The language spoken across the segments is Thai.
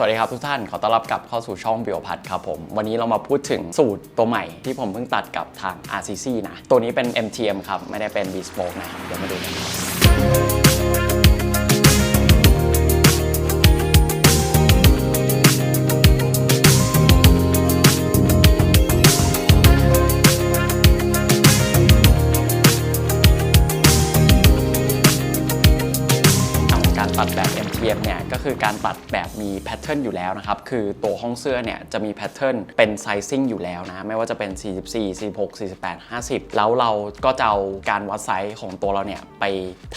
สวัสดีครับทุกท่าน ขอต้อนรับกลับเข้าสู่ช่องบิวพัทครับผม วันนี้เรามาพูดถึงสูตรตัวใหม่ที่ผมเพิ่งตัดกับทาง RCC นะ ตัวนี้เป็น MTM ครับ ไม่ได้เป็น Bespoke นะครับเดี๋ยวมาดูกัน ตัดแบบ MTM เนี่ยก็คือการตัดแบบมีแพทเทิร์นอยู่แล้วนะครับคือตัวห้องเสื้อเนี่ยจะมีแพทเทิร์นเป็นไซซิ่งอยู่แล้วนะไม่ว่าจะเป็น 44 46 48 50 แล้วเราก็จะเอาการวัดไซส์ของตัวเราเนี่ยไป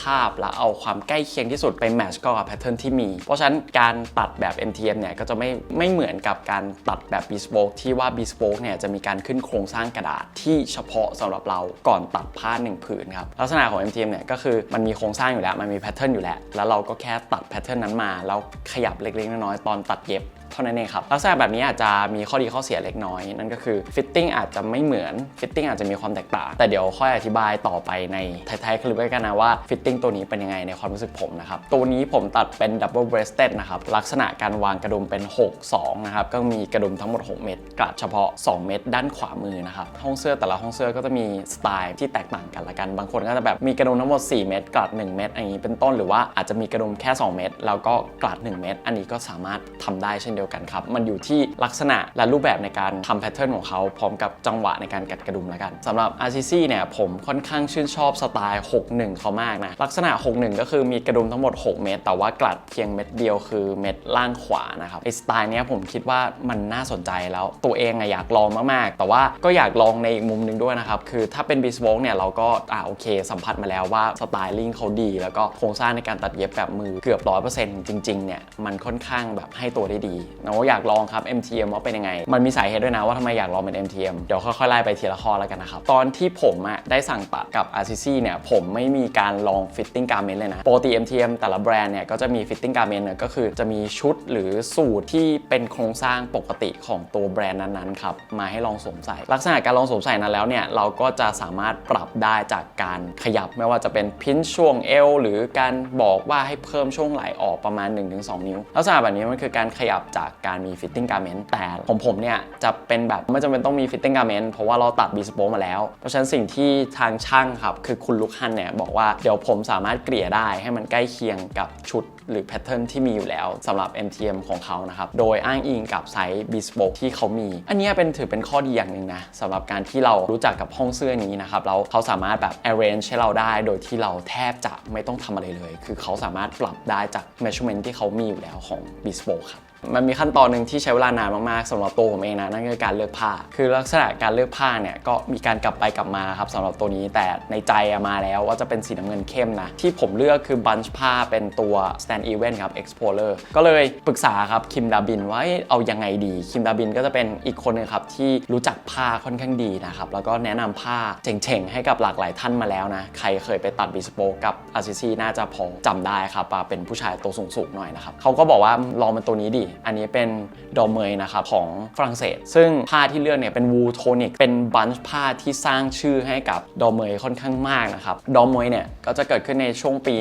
ทาบแล้วเอาความใกล้เคียงที่สุดไปแมทช์กับแพทเทิร์นที่มี เพราะฉะนั้นการตัดแบบ MTM เนี่ยก็จะไม่ไม่เหมือนกับการตัดแบบ Bespoke ที่ว่า Bespoke เนี่ยจะมีการขึ้นโครงสร้างกระดาษที่เฉพาะสำหรับเราก่อนตัดผ้าหนึ่งผืนครับลักษณะของ MTM เนี่ยก็คือมันมีโครงสร้างอยู่แล้วมันมีแพทเทิร์นอยู่แล้ว แล้วเราก็แค่ค่ตัดแพทเทิร์นนั้นมา แล้วขยับเล็กๆน้อยๆตอนตัดเย็บ เท่านั้นเองครับลักษณะแบบนี้อาจจะมีข้อดีข้อเสียเล็กน้อย นั่นก็คือฟิตติ้งอาจจะไม่เหมือนฟิตติ้งอาจจะมีความแตกต่าง แต่เดี๋ยวค่อยอธิบายต่อไปในท้ายๆคลิปกันนะว่าฟิตติ้งตัวนี้เป็นยังไงในความรู้สึกผมนะครับ ตัวนี้ผมตัดเป็นดับเบิลเบรสเต็ดนะครับลักษณะการวางกระดุมเป็น 6 2 นะครับ ก็มีกระดุมทั้งหมด 6 เม็ดกลัดเฉพาะ 2 เม็ดด้านขวามือนะครับห้องเสื้อแต่ละห้องเสื้อก็จะมีสไตล์ที่แตกต่างกันละกัน บางคนก็จะแบบมีกระดุมทั้งหมด 4 เม็ดกลัด 1 เม็ดอย่างนี้เป็นต้นหรือว่าอาจจะมีกระดุมแค่ 2 เม็ดแล้วก็กลัด 1 เม็ดอันนี้ก็สามารถทำได้เช่นเดียวกันครับ มันอยู่ที่ลักษณะและรูปแบบในการทำแพทเทิร์นของเขาพร้อมกับจังหวะในการกัดกระดุมแล้วกันสำหรับ RCC เนี่ยผมค่อนข้างชื่นชอบสไตล์ 61 เขามากนะ ลักษณะ 61 ก็คือมีกระดุมทั้งหมด 6 เม็ดแต่ว่ากลัดเพียงเม็ดเดียวคือเม็ดล่างขวานะครับไอสไตล์เนี้ยผมคิดว่ามันน่าสนใจแล้วตัวเองอะอยากลองมากๆ แต่ว่าก็อยากลองในอีกมุมหนึ่งด้วยนะครับคือถ้าเป็น Bespoke เนี่ยเราก็อ่าโอเค สัมผัสมาแล้วว่าสไตลิ่งเขาดีแล้วก็โครงสร้างในการตัดเย็บแบบมือเกือบ100%จริงๆเนี่ยมันค่อนข้างแบบให้ตัวได้ดีเราอยากลองครับ MTM ว่าเป็นยังไง มันมีสาเหตุด้วยนะว่าทำไมอยากลองเป็น MTM เดี๋ยวค่อยๆไล่ไปทีละข้อแล้วกันนะครับ ตอนที่ผมอะได้สั่งตัดกับ RCC เนี่ย ผมไม่มีการลอง fitting garment เลยนะปกติ MTM แต่ละแบรนด์เนี่ยก็จะมี fitting garment เนี่ยก็คือจะมีชุดหรือสูตรที่เป็นโครงสร้างปกติของตัวแบรนด์นั้นๆครับมาให้ลองสวมใส่ ลักษณะการลองสวมใส่นั้นแล้วเนี่ยเราก็จะสามารถปรับได้จากการขยับไม่ว่าจะเป็นพิ้นช่วงเอวหรือการบอกว่าให้เพิ่มช่วงไหล่ออกประมาณ 1-2 นิ้ว ลักษณะแบบนี้มันคือการขยับจากการมี fitting garment แต่ของผมเนี่ยจะเป็นแบบไม่จำเป็นต้องมี fitting garment เพราะว่าเราตัด bespoke มาแล้ว เพราะฉะนั้นสิ่งที่ทางช่างครับ คือคุณลุกฮันเนี่ยบอกว่าเดี๋ยวผมสามารถเกลี่ยได้ให้มันใกล้เคียงกับชุดหรือแพทเทิร์นที่มีอยู่แล้วสำหรับ MTM ของเขานะครับ โดยอ้างอิงกับไซส์ bespoke ที่เขามี อันนี้เป็นถือเป็นข้อดีอย่างหนึ่งนะสำหรับการที่เรารู้จักกับห้องเสื้อนี้นะครับแล้วเขาสามารถแบบ arrange ให้เราได้โดยที่เราแทบจะไม่ต้องทำอะไรเลย คือเขาสามารถปรับได้จาก measurement ที่เขามีอยู่แล้วของ bespoke ครับ มันมีขั้นตอนหนึ่งที่ใช้เวลานานมากๆสำหรับตัวผมเองนะนั่นคือการเลือกผ้า คือลักษณะการเลือกผ้าเนี่ยก็มีการกลับไปกลับมาครับสำหรับตัวนี้แต่ในใจมาแล้วว่าจะเป็นสีน้ำเงินเข้มนะ ที่ผมเลือกคือบันช์ผ้าเป็นตัว Stand Event ครับ Explorer ก็เลยปรึกษาครับคิมดาบินว่าเอ้ยเอายังไงดีคิมดาบินก็จะเป็นอีกคนหนึงครับที่รู้จักผ้าค่อนข้างดีนะครับแล้วก็แนะนำผ้าเจ๋งๆ ให้กับหลากหลายท่านมาแล้วนะใครเคยไปตัดบิสโปกับอาซิซีน่าจะพอจำได้ครับว่าเป็นผู้ชายตัวสูงๆหน่อยนะครับเขาก็บอกว่าลองเป็นตัวนี้ดิอันนี้เป็นดอมเมยนะครับของฝรั่งเศส ซึ่งผ้าที่เลือกเนี่ยเป็นวูโทนิกเป็นบันช์ผ้าที่สร้างชื่อให้กับดอมเมยค่อนข้างมากนะครับดอมเมยเนี่ยก็จะเกิดขึ้นในช่วงปี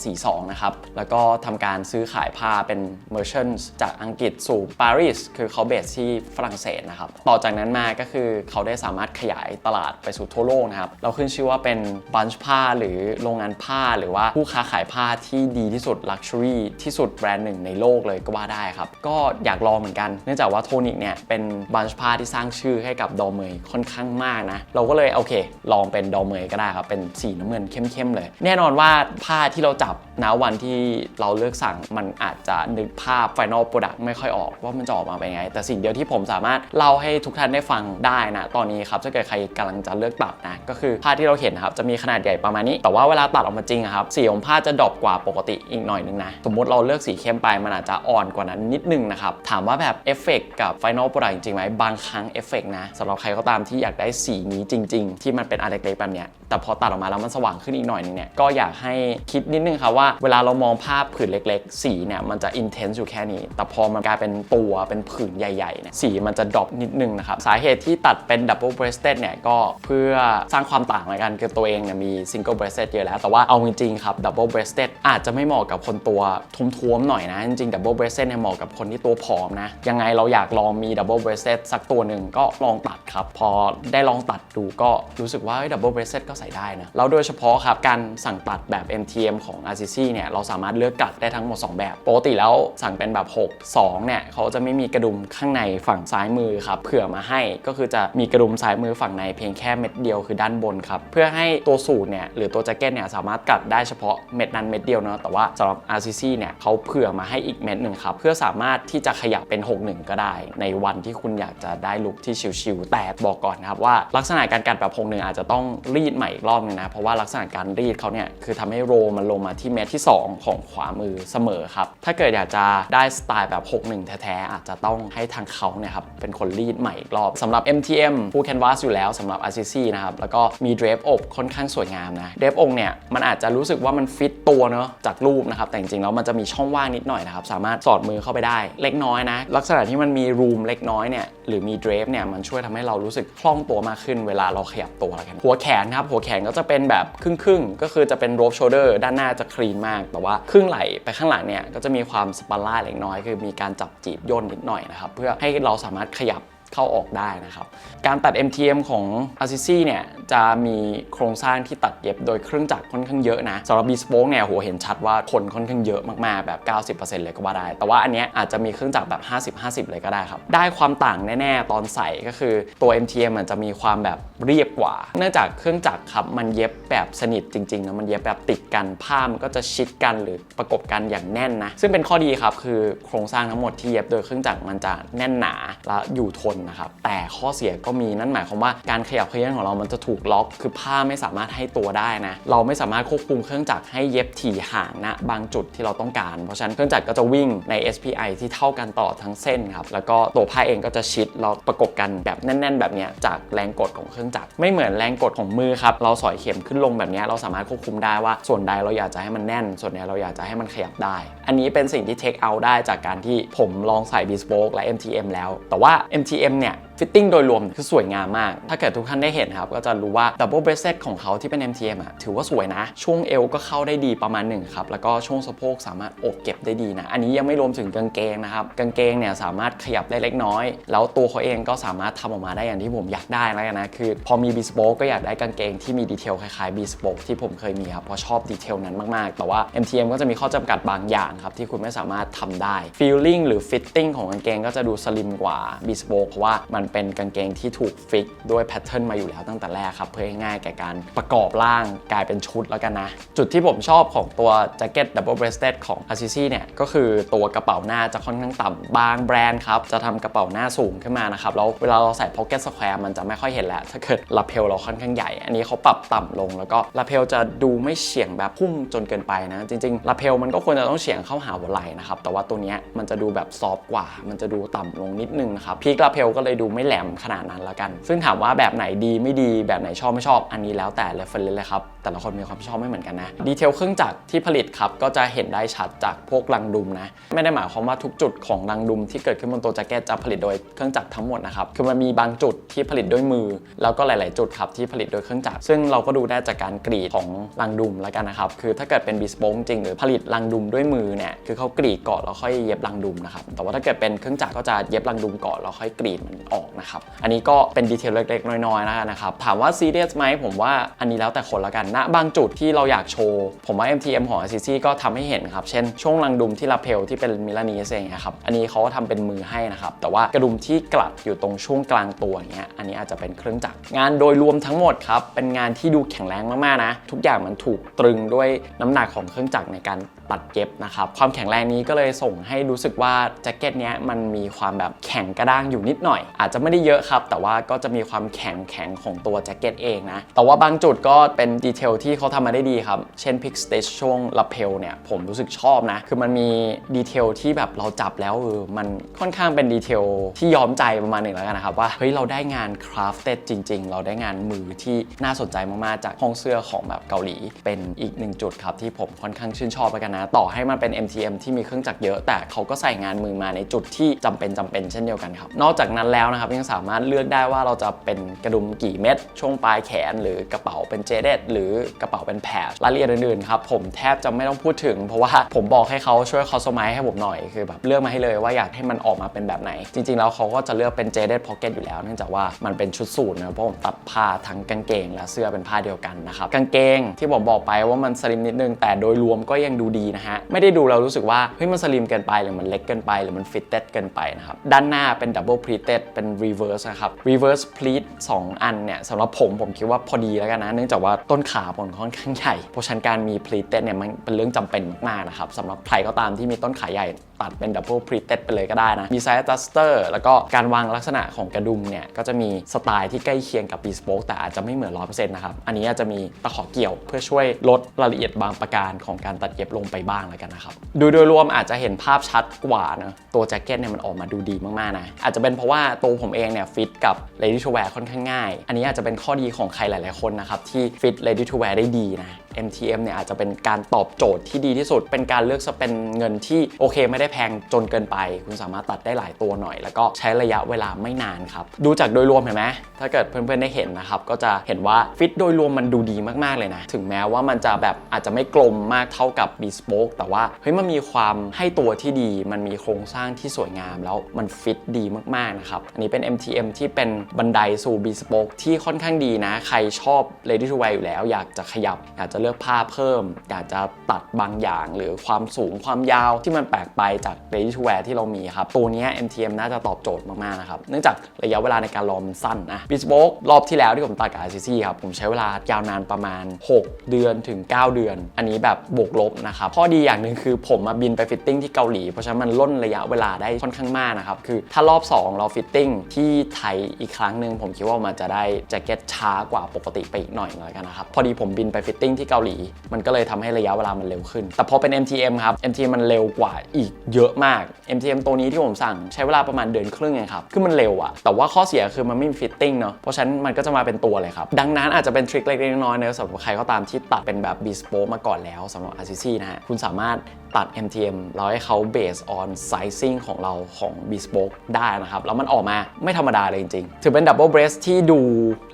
1842 นะครับแล้วก็ทำการซื้อขายผ้าเป็นเมอร์เชนต์จากอังกฤษสู่ปารีสคือเขาเบสที่ฝรั่งเศสนะครับต่อจากนั้นมาก็คือเขาได้สามารถขยายตลาดไปสู่ทั่วโลกนะครับเราขึ้นชื่อว่าเป็นบันช์ผ้าหรือโรงงานผ้าหรือว่าผู้ค้าขายผ้าที่ดีที่สุดลักชัวรี่ที่สุดแบรนด์หนึ่งในโลกเลยก็ว่าได้ครับก็อยากลองเหมือนกัน เนื่องจากว่าโทนิกเนี่ยเป็นบันช์ผ้าที่สร้างชื่อให้กับดอเมยค่อนข้างมากนะ เราก็เลยโอเค ลองเป็นดอเมยก็ได้ครับ เป็นสีน้ำเงินเข้มๆเลย แน่นอนว่าผ้าที่เราจับณวันที่เราเลือกสั่งมันอาจจะนึกภาพ Final Product ไม่ค่อยออกว่ามันจะออกมาเป็นไง แต่สิ่งเดียวที่ผมสามารถเล่าให้ทุกท่านได้ฟังได้นะตอนนี้ครับถ้าเกิดใครกำลังจะเลือกตัดนะก็คือผ้าที่เราเห็นครับจะมีขนาดใหญ่ประมาณนี้ แต่ว่าเวลาตัดออกมาจริงครับสีของผ้าจะดรอปกว่าปกติอีกหน่อยนึงนะสมมติเราเลือกสีเข้มไปมันอาจจะอ่อนกว่านั้นนิดนึงนะครับถามว่าแบบเอฟเฟกต์กับ Final Product จริงไหมบางครั้งเอฟเฟกต์นะสำหรับใครก็ตามที่อยากได้สีนี้จริง ๆ ที่มันเป็นอันเล็กๆแบบเนี้ยแต่พอตัดออกมาแล้วมันสว่างขึ้นอีกหน่อยนึงเนี่ยก็อยากให้คิดนิดนึงครับว่าว่าเวลาเรามองภาพผืนเล็กๆ สีเนี่ยมันจะอินเทนส์อยู่แค่นี้ แต่พอมันกลายเป็นตัวเป็นผืนใหญ่ๆเนี่ยสีมันจะดรอปนิดนึงนะครับ สาเหตุที่ตัดเป็นดับเบิลเบรสเ e ตเนี่ยก็เพื่อสร้างความต่างเหมือนกันคือตัวเองเนี่ยมีซิงเกิลเบรสเ e ตเยอะแล้ว แต่ว่าเอาจริงๆครับดับเบิลเบรสเ e ตอาจจะไม่เหมาะกับคนตัวทุ้มๆหน่อยนะ จริงๆดับเบิลเบรสเ e ตเนี่ยเหมาะกับคนที่ตัวผอมนะยังไงเราอยากลองมีดับเบิลเบรสเ e ตสักตัวหนึ่งก็ลองตัดครับพอได้ลองตัดดูก็รู้สึกว่าดับเบิลเบรสเ e ตก็ใส่ได้นะแล้วโดยเฉพาะครับการสั่งตัดแบบ MTM ของ RCC เนี่ยเราสามารถเลือกกัดได้ทั้งหมด 2 แบบปกติแล้วสั่งเป็นแบบ 6 2เนี่ยเขาจะไม่มีกระดุมข้างในฝั่งซ้ายมือครับเผื่อมาให้ก็คือจะมีกระดุมซ้ายมือฝั่งในเพียงแค่เม็ดเดียวคือด้านบนครับเพื่อให้ตัวสูทเนี่ยหรือตัวแจ็คเก็ตเนี่ยสามารถกัดได้เฉพาะเม็ดนั้นเม็ดเดียวเนาะแต่ว่าสำหรับ RCC เนี่ยเขาเผื่อมาให้อีกเม็ดหนึ่งครับเพื่อสามารถที่จะขยับเป็น 61 ก็ได้ ในวันที่คุณอยากจะได้ลุคที่ชิลๆแต่บอกก่อนนะครับว่าลักษณะการกัดแบบ61อาจจะต้องรีดใหม่อีกรอบนึงนะเพราะว่าลักษณะการรีดเขาเนี่ยคือทำให้โรมันลงมาที่เม็ดที่ 2 ของขวามือเสมอครับ ถ้าเกิดอยากจะได้สไตล์แบบ 61 แท้ๆ อาจจะต้องให้ทางเขาเนี่ยครับเป็นคนรีดใหม่อีกรอบสำหรับ MTM ผู้ Canvas อยู่แล้วสำหรับ RCC นะครับ แล้วก็มี drape อกค่อนข้างสวยงามนะ drape อกเนี่ยมันอาจจะรู้สึกว่ามันฟิตตัวเนาะจากรูปนะครับ แต่จริงๆแล้วมันจะมีช่องว่างนิดหน่อยนะครับ สามารถสอดมือเข้าไปได้เล็กน้อยนะ ลักษณะที่มันมีรูมเล็กน้อยเนี่ยหรือมี drape เนี่ยมันช่วยทำให้เรารู้สึกคล่องตัวมากขึ้นเวลาเราขยับตัวแล้วกันหัวแขนครับหัวแขนก็จะเป็นแบบครึ่งๆก็คือจะเป็น rope shoulder ด้านหน้าจะคลีีมาก แต่ว่าครึ่งไหล่ไปข้างหลังเนี่ยก็จะมีความสปาร่าเล็กน้อย คือมีการจับจีบย่นนิดหน่อยนะครับเพื่อให้เราสามารถขยับ เข้าออกได้นะครับ การตัด MTM ของ a s i c เนี่ยจะมีโครงสร้างที่ตัดเย็บโดยเครื่องจักรค่อนข้างเยอะนะสำหรับ Bespoke เนี่ยโหเห็นชัดว่าคนค่อนข้างเยอะมากๆแบบ 90%เลยก็ว่าได้ แต่ว่าอันเนี้ยอาจจะมีเครื่องจักรแบบ 50-50 เลยก็ได้ครับ ได้ความต่างแน่ๆ ตอนใส่ก็คือตัว MTM มันจะมีความแบบเรียบกว่า เนื่องจากเครื่องจักรครับมันเย็บแบบสนิทจริงๆนะมันเย็บแบบติดกันผ้ามันก็จะชิดกันหรือประกบกันอย่างแน่นนะซึ่งเป็นข้อดีครับคือโครงสร้างทั้งหมดที่เย็บโดยเครื่องจักรมันจะแน่นหนาและอยู่ทนนะครับ แต่ข้อเสียก็มีนั่นหมายความว่าการขยับเขยื้อนของเรามันจะถูกล็อก คือผ้าไม่สามารถให้ตัวได้นะ เราไม่สามารถควบคุมเครื่องจักรให้เย็บถี่ห่างนะบางจุดที่เราต้องการ เพราะฉะนั้นเครื่องจักรก็จะวิ่งใน SPI ที่เท่ากันตลอทั้งเส้นครับ แล้วก็ตัวผ้าเองก็จะชิดเราประกบกันแบบแน่น ๆ แบบนี้จากแรงกดของเครื่องจักร ไม่เหมือนแรงกดของมือครับ เราสอยเข็มขึ้นลงแบบนี้เราสามารถควบคุมได้ว่าส่วนใดเราอยากจะให้มันแน่น ส่วนใดเราอยากจะให้มันขยับได้ อันนี้เป็นสิ่งที่เทคเอาได้จากการที่ผมลองใส่ Bespoke และ MTM แล้ว แต่ว่า MTM เนี่ย ฟิตติ้งโดยรวมคือสวยงามมาก ถ้าเกิดทุกท่านได้เห็นครับ ก็จะรู้ว่า Double Breasted ของเขาที่เป็น MTM อะถือว่าสวยนะ ช่วงเอวก็เข้าได้ดีประมาณหนึ่งครับ แล้วก็ช่วงสะโพกสามารถอบเก็บได้ดีนะ อันนี้ยังไม่รวมถึงกางเกงนะครับ กางเกงเนี่ยสามารถขยับได้เล็กน้อย แล้วตัวเขาเองก็สามารถทำออกมาได้อย่างที่ผมอยากได้แล้วนะคือ พอมี Bespoke ก็อยากได้กางเกงที่มีดีเทลคล้ายๆ Bespoke ที่ผมเคยมีครับเพราะชอบดีเทลนั้นมากๆ แต่ว่า MTM ก็จะมีข้อจำกัดบางอย่างครับที่คุณไม่สามารถทำได้ Feeling หรือ Fitting ของกางเกงก็จะดูสลิมกว่า Bespoke เพราะว่ามันเป็นกางเกงที่ถูกฟิกด้วยแพทเทิร์นมาอยู่แล้วตั้งแต่แรกครับ เพื่อให้ง่ายแก่การประกอบร่างกลายเป็นชุดแล้วกันนะ จุดที่ผมชอบของตัวแจ็คเก็ต Double Breasted ของ a s i c เนี่ยก็คือตัวกระเป๋าหน้าจะค่อนข้างต่ำบางแบรนด์ครับ จะทำกระเป๋าหน้าสูงขึ้นมานะครับ แล้วเวลาเราใส่ Pocket Square มันจะไม่ค่อยเห็นแล้ว ถ้าเกิดลาเพลเราค่อนข้างใหญ่ อันนี้เขาปรับต่ำลง แล้วก็ลาเพลจะดูไม่เฉียงแบบพุ่งจนเกินไปนะ จริงๆลาเพลมันก็ควรจะต้องเฉียงเข้าหาหัวไหล่นะครับแต่ว่าตัวเนี้ยมันจะดูแบบซอฟกว่า มันจะดูต่ำลงนิดนึงนะครับพีกลาเพลก็เลยดูไม่แหลมขนาดนั้นแล้วกัน ซึ่งถามว่าแบบไหนดีไม่ดีแบบไหนชอบไม่ชอบอันนี้แล้วแต่ reference เลยครับแต่ละคนมีความชอบไม่เหมือนกันนะ ดีเทลเครื่องจักรที่ผลิตครับ ก็จะเห็นได้ชัดจากพวกรังดุมนะ ไม่ได้หมายความว่าทุกจุดของรังดุมที่เกิดขึ้นบนตัวแจ็คเก็ตจะผลิตโดยเครื่องจักรทั้งหมดนะครับ คือมันมีบางจุดที่ผลิตด้วยมือ แล้วก็หลาย ๆ จุดครับที่ผลิตโดยเครื่องจักร ซึ่งเราก็ดูได้จากการกรีดของรังดุมแล้วกันนะครับ คือถ้าเกิดเป็นบิสโปงจริงหรือผลิตรังดุมด้วยมือเนี่ย คือเขากรีดก่อนแล้วค่อยเย็บรังดุมนะครับ แต่ว่าถ้าเกิดเป็นเครื่องจักรก็จะเย็บรังดุมก่อนแล้วค่อยกรีดมันออกนะครับ อันนี้ก็เป็นดีเทลเล็ก ๆ น้อย ๆ นะครับ ถามว่าซีเรียสไหมผมว่าอันนี้แล้วแต่คนละกันณบางจุดที่เราอยากโชว์ ผมว่า MTM ของ RCC ก็ทำให้เห็นครับ เช่นช่วงลังดุมที่ลาเพลที่เป็นมิลานีสเองครับ อันนี้เขาก็ทำเป็นมือให้นะครับ แต่ว่ากระดุมที่กลัดอยู่ตรงช่วงกลางตัวอย่างเงี้ย อันนี้อาจจะเป็นเครื่องจักร งานโดยรวมทั้งหมดครับ เป็นงานที่ดูแข็งแรงมากๆนะ ทุกอย่างมันถูกตรึงด้วยน้ำหนักของเครื่องจักรในการตัดเย็บนะครับ ความแข็งแรงนี้ก็เลยส่งให้รู้สึกว่าแจ็คเก็ตเนี้ยมันมีความแบบแข็งกระด้างอยู่นิดหน่อย อาจจะไม่ได้เยอะครับ แต่ว่าก็จะมีความแข็งแข็งของตัวแจ็คเก็ตเองนะ แต่ว่าบางจุดก็เป็นดีเทลที่เขาทำมาได้ดีครับ เช่น Pick Stage ช่วงลับเพลเนี่ยผมรู้สึกชอบนะ คือมันมีดีเทลที่แบบเราจับแล้วเออมันค่อนข้างเป็นดีเทลที่ย้อมใจประมาณหนึ่งแล้วกันนะครับว่าเฮ้ยเราได้งานคราฟเต็ดจริง ๆ เราได้งานมือที่น่าสนใจมากๆจากห้องเสื้อของแบบเกาหลี เป็นอีกหนึ่งจุดครับที่ผมค่อนข้างชื่นชอบไปกันนะ ต่อให้มันเป็น MTM ที่มีเครื่องจักรเยอะ แต่เขาก็ใส่งานมือมาในจุดที่จำเป็นจำเป็นเช่นเดียวกันครับ นอกจากนั้นแล้วนะครับยังสามารถเลือกได้ว่าเราจะเป็นกระดุมกี่เม็ดช่วงปลายแขน หรือกระเป๋าเป็นเจเดตหรือกระเป๋าเป็นแพชรายละเอียดอื่นๆครับผมแทบจะไม่ต้องพูดถึง เพราะว่าผมบอกให้เขาช่วยคอสไมให้ผมหน่อยคือแบบเลือกมาให้เลยว่าอยากให้มันออกมาเป็นแบบไหน จริงๆแล้วเขาก็จะเลือกเป็นเจเดตพ็อกเก็ตอยู่แล้ว เนื่องจากว่ามันเป็นชุดสูทนะเพราะผมตัดผ้าทั้งกางเกงและเสื้อเป็นผ้าเดียวกันนะครับกางเกงที่ผมบอกไปว่ามันสลิมนิดนึงแต่โดยรวมก็ยังดูดีนะฮะ ไม่ได้ดูเรารู้สึกว่า เฮ้ยมันสลิมเกินไปหรือมันเล็กเกินไปหรือมันฟิตเต็ดเกินไปนะครับ ด้านหน้าเป็นดับเบิลพลีเต็ดเป็นรีเวิร์สนะครับรีเวิร์สพลีทสองอันเนี่ยสำหรับผมผมคิดว่าพอดีแล้วกันนะ เนื่องจากว่าต้นขาผมค่อนข้างใหญ่เพราะฉะนั้นการมีพลีเต็ดเนี่ยมันเป็นเรื่องจำเป็นมากนะครับสำหรับใครก็ตามที่มีต้นขาใหญ่ัดเป็นดับเบิลพลีเต็ดไปเลยก็ได้นะ มีไซส์ adjuster แล้วก็การวางลักษณะของกระดุมเนี่ย ก็จะมีสไตล์ที่ใกล้เคียงกับ bespoke แต่อาจจะไม่เหมือน100%นะครับ อันนี้อาจจะมีตะขอเกี่ยวเพื่อช่วยลดรายละเอียดบางประการของการตัดเย็บลงไปบ้างแล้วกันนะครับดูโดยรวมอาจจะเห็นภาพชัดกว่านะตัวแจ็คเก็ตเนี่ยมันออกมาดูดีมากๆนะอาจจะเป็นเพราะว่าตัวผมเองเนี่ยฟิตกับ ready to wear ค่อนข้างง่าย อันนี้อาจจะเป็นข้อดีของใครหลาย ๆคนนะครับที่ฟิต ready to wear ได้ดีนะ MTM เนี่ยอาจจะเป็นการตอบโจทย์ที่ดีที่สุด เป็นการเลือกสเปนเงินที่โอเค ไม่ได้แพงจนเกินไป คุณสามารถตัดได้หลายตัวหน่อย แล้วก็ใช้ระยะเวลาไม่นานครับ ดูจากโดยรวมเห็นไหมถ้าเกิดเพื่อนๆได้เห็นนะครับ ก็จะเห็นว่าฟิตโดยรวมมันดูดีมากๆเลยนะ ถึงแม้ว่ามันจะแบบอาจจะไม่กลมมากเท่ากับ Bespoke แต่ว่าเฮ้ยมันมีความให้ตัวที่ดี มันมีโครงสร้างที่สวยงามแล้วมันฟิตดีมากๆนะครับอันนี้เป็น MTM ที่เป็นบันไดสู่ Bespoke ที่ค่อนข้างดีนะ ใครชอบ Ready to wear อยู่แล้ว อยากจะขยับอยากจะเลือกผ้าเพิ่ม อยากจะตัดบางอย่างหรือความสูงความยาวที่มันแปลกไปจาก Ready to wear ที่เรามีครับ ตัวนี้ MTM น่าจะตอบโจทย์มาก ๆ นะครับ เนื่องจากระยะเวลาในการรอมันสั้นนะ Bespoke รอบที่แล้วที่ผมตัดกับ RCC ครับ ผมใช้เวลายาวนานประมาณ 6 เดือนถึง 9 เดือน อันนี้แบบบวกลบนะครับข้อดีอย่างหนึ่งคือผมมาบินไปฟิตติ้งที่เกาหลีเพราะฉะนั้นมันล่นระยะเวลาได้ค่อนข้างมากนะครับคือถ้ารอบ 2 เราฟิตติ้งที่ไทยอีกครั้งหนึ่งผมคิดว่ามันจะได้แจ็คเก็ตช้ากว่าปกติไปอีกหน่อยแล้วกันนะครับพอดีผมบินไปฟิตติ้งที่เกาหลี มันก็เลยทำให้ระยะเวลามันเร็วขึ้น แต่พอเป็น MTM ครับ MTM มันเร็วกว่าอีกเยอะมาก MTM ตัวนี้ที่ผมสั่งใช้เวลาประมาณเดือนครึ่งไงครับคือมันเร็วอะแต่ว่าข้อเสียคือมันไม่มีฟิตติ้งเนาะเพราะฉะนั้นมันก็จะมาเป็นตัวเลยครับ ดังนั้นอาจจะเป็นทริคเล็กๆน้อยๆนะสำหรับใครก็ตามที่ตัดเป็นแบบ bespoke มาก่อนแล้วสำหรับ RCC นะฮะคุณสามารถ ตัด MTM แล้วให้เขา based on sizing ของเราของ bespoke ได้นะครับ แล้วมันออกมาไม่ธรรมดาเลยจริงๆ ถือเป็น double breast ที่ดู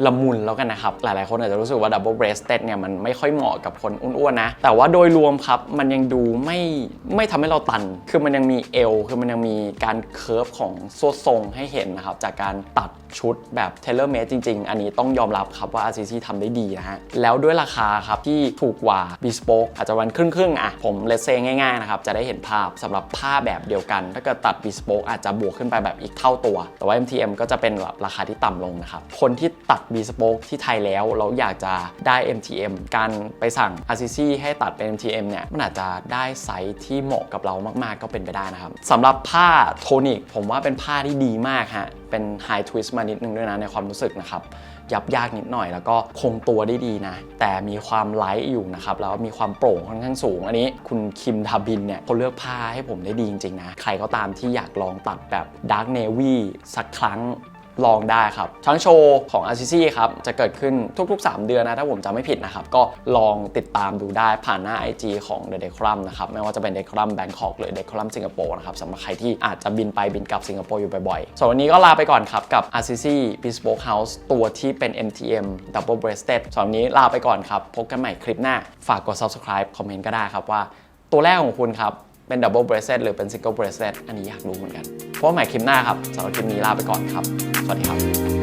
ละมุนแล้วกันนะครับ หลายๆ คนอาจจะรู้สึกว่า double breasted เนี่ยมันไม่ค่อยเหมาะกับคนอ้วนๆนะ แต่ว่าโดยรวมครับ มันยังดูไม่ไม่ทำให้เราตัน คือมันยังมีเอวคือมันยังมีการเคอร์ฟของสวดทรงให้เห็นนะครับจากการตัดชุดแบบ tailor made จริง ๆ อันนี้ต้องยอมรับครับว่า RCC ทำได้ดีนะฮะแล้วด้วยราคาครับที่ถูกกว่า bespoke อาจจะวันครึ่งๆอะผมเลเซง่ายๆนะครับจะได้เห็นภาพสำหรับผ้าแบบเดียวกัน ถ้าเกิดตัด bespoke อาจจะบวกขึ้นไปแบบอีกเท่าตัว แต่ว่า MTM ก็จะเป็นแบบราคาที่ต่ำลงนะครับ คนที่ตัด bespoke ที่ไทยแล้วแล้วอยากจะได้ MTM การไปสั่ง RCC ให้ตัดเป็น MTM เนี่ยมันอาจจะได้ไซส์ที่เหมาะกับเรามากๆ ก็เป็นไปได้นะครับสำหรับผ้าโทนิกผมว่าเป็นผ้าที่ดีมากฮะเป็น high twist มานิดนึงด้วยนะในความรู้สึกนะครับ ยับยากนิดหน่อย แล้วก็คงตัวได้ดีนะ แต่มีความไลท์อยู่นะครับ แล้วมีความโปร่งค่อนข้างสูง อันนี้คุณคิมทาบินเนี่ยเขาเลือกผ้าให้ผมได้ดีจริงๆนะ ใครก็ตามที่อยากลองตัดแบบดาร์กเนวี่สักครั้ง ลองได้ครับทั้งโชว์ของ RCC ครับจะเกิดขึ้นทุก ๆ 3 เดือนนะถ้าผมจำไม่ผิดนะครับ ก็ลองติดตามดูได้ผ่านหน้า IG ของ The Decrum นะครับไม่ว่าจะเป็น Decrum Bangkok หรือ Decrum สิงคโปร์นะครับสำหรับใครที่อาจจะบินไปบินกลับสิงคโปร์อยู่บ่อยๆส่วนวันนี้ก็ลาไปก่อนครับกับ RCC Bespoke House ตัวที่เป็น MTM Double Breasted ส่วนวันนี้ลาไปก่อนครับพบกันใหม่คลิปหน้าฝากกด subscribe คอมเมนต์ก็ได้ครับว่าตัวแรกของคุณครับเป็น double bracelet หรือเป็น single bracelet อันนี้อยากรู้เหมือนกันเพราะใหม่คลิปหน้าครับสำหรับคลิปนี้ลาไปก่อนครับ สวัสดีครับ